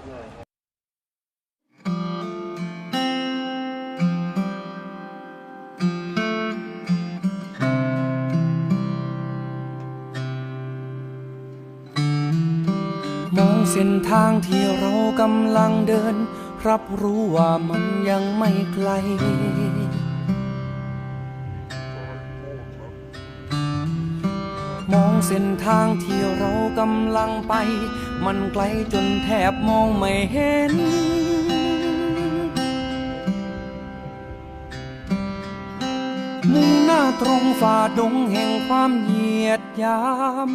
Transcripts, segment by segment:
มองเส้นทางที่เรากำลังเดิน รับรู้ว่ามันยังไม่ไกล มองเส้นทางที่เรากำลังไป มันไกลจนแทบมองไม่เห็น มุ่งหน้าตรงฝ่าดงแห่งความเหยียดยาม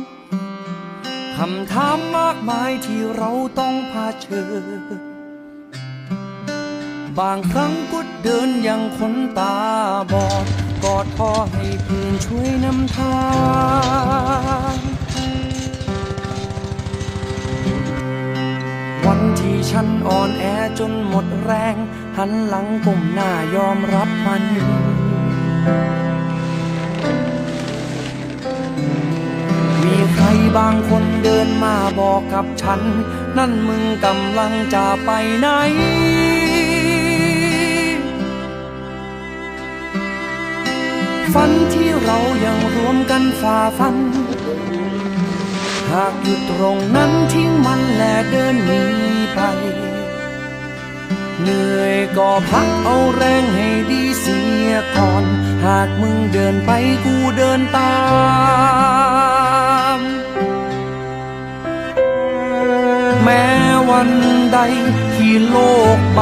คำถามมากมายที่เราต้องเชิญบางครั้งก็เดินอย่างคนตาบอด กอดพ่อให้เพื่อนช่วยนำทาง ฉันอ่อนแอจนหมดแรง หันหลังก้มหน้ายอมรับมัน มีใครบางคนเดินมาบอกกับฉัน นั่นมึงกำลังจะไปไหนฝันที่เรายังรวมกันฝ่าฟัน หากหยุดตรงนั้นทิ้งมันและเดินหนี ไปเหนื่อยก็พักเอาแรงให้ดีเสียก่อน หากมึงเดินไปกูเดินตามแม้วันใดที่โลกใบ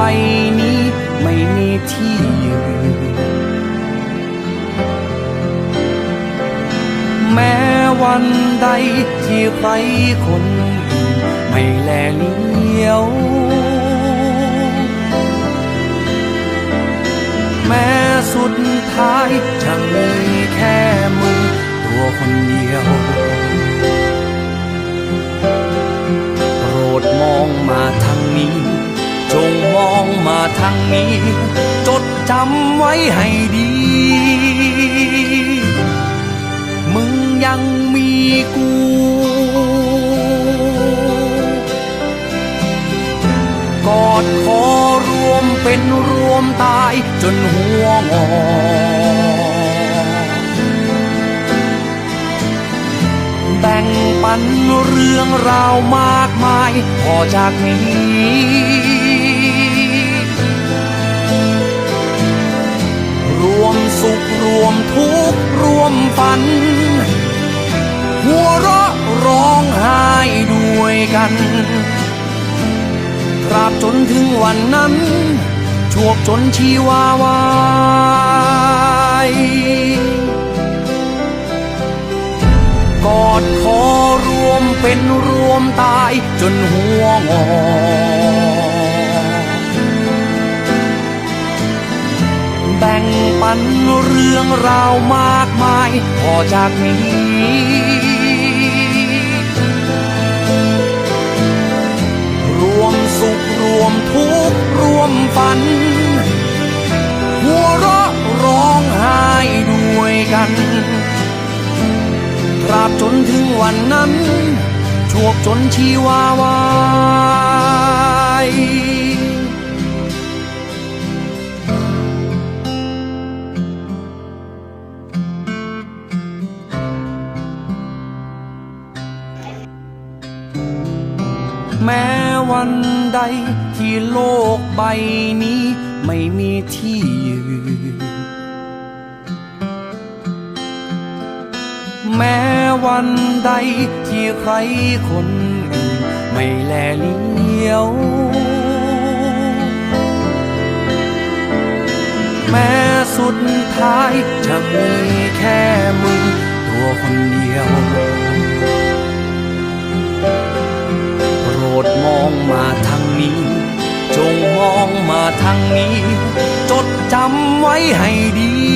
นี้ ไม่มีที่ยืนแม้วันใดที่ใครคน แลเลี้ยว แม้สุดท้ายจะมีแค่มึงตัวคนเดียว โปรดมองมาทางนี้ จงมองมาทางนี้ จดจำไว้ให้ดี มึงยังมีกู เป็นรวมตายจนหัวงอแบ่งปันเรื่องราวมากมายพอจากนี้รวมสุขรวมทุกข์รวมฝัน หัวเราะร้องไห้ด้วยกันตราบจนถึงวันนั้น ชวกจนชีวาวายกอดคอรวมเป็นรวมตายจนหัวงอแบ่งปันเรื่องราวมากมายพอจากนี้รวมสุขรวมทุกข์ วมฝัน หัวเราะร้องไห้ด้วยกันตราบจนถึงวันนั้น ชวกจนชีวาวาย แม้วันใดที่โลกใบนี้ไม่มีที่ยืน แม้วันใดที่ใครคนอื่นไม่แลเลี้ยว แม้สุดท้ายจะมีแค่มึงตัวคนเดียว มาทางนี้ จดจำไว้ให้ดี